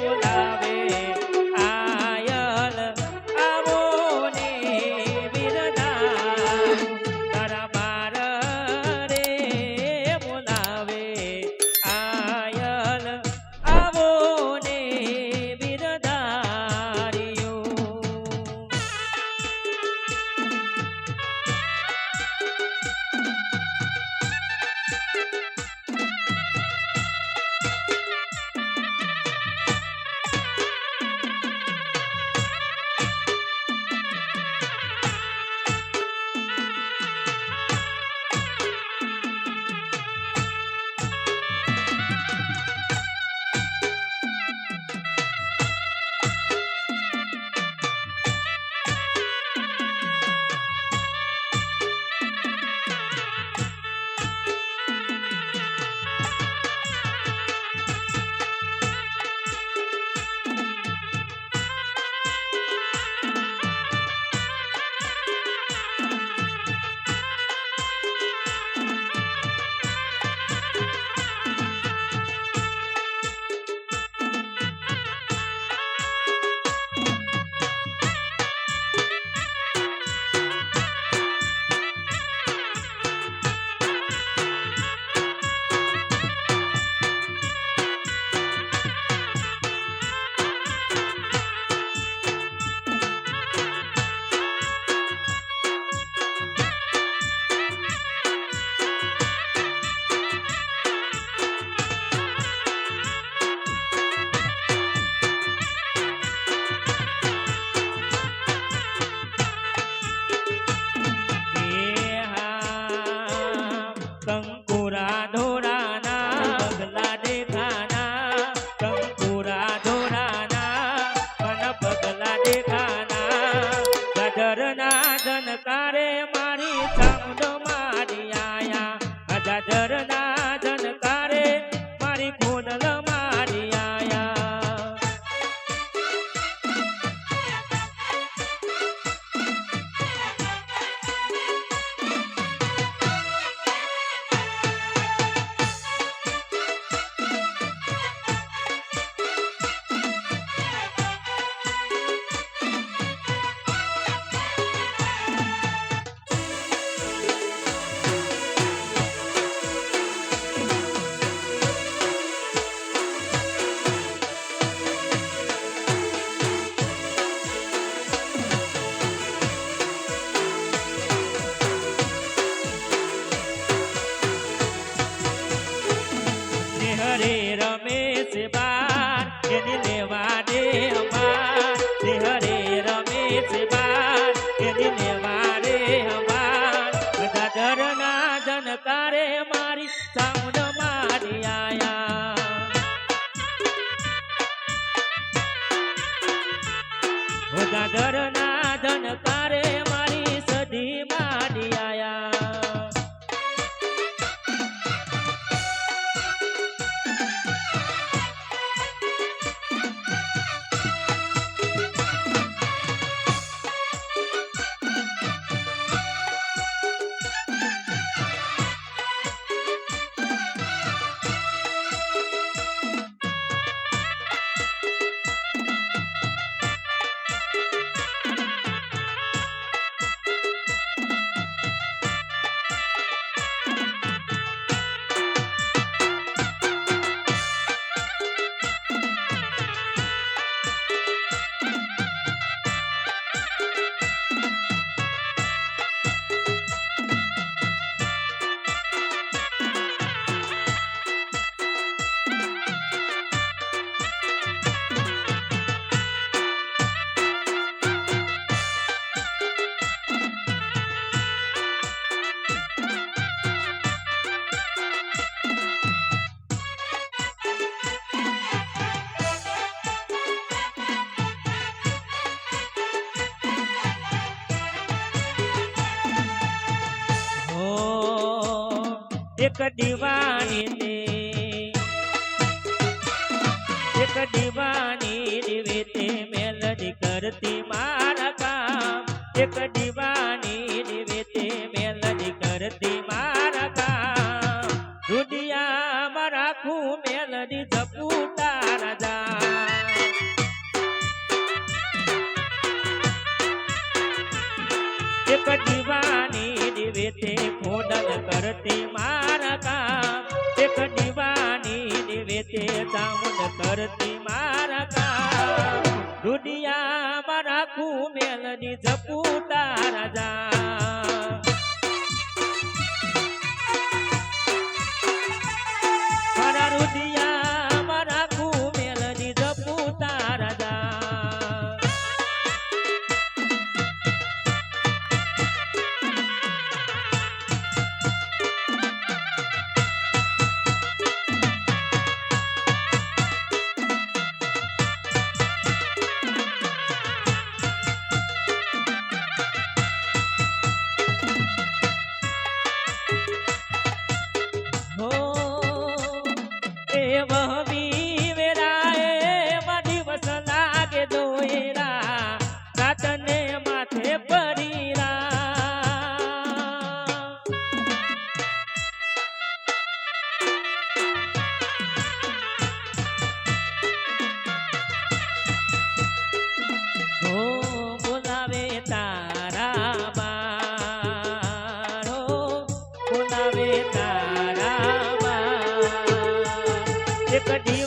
Nicolás. तंग Goodbye. એક દીવાની ને એક દીવાની દિવેતે મેલડી કરતી મારા કામ. એક દીવાની દિવેતે મેલડી કરતી મારા કામ. દુનિયામાં રાખું મેલડી જપું તારા જા એક દીવાની દિવેતે ખોડલ કરતી મારા કામ એક દીવાની દિવેતે ચામુંડ કરતી મારા કામ દુનિયામાં રાખું મેલની જપુ તારા જા દેવ બોલાવે તારા બાર એક દી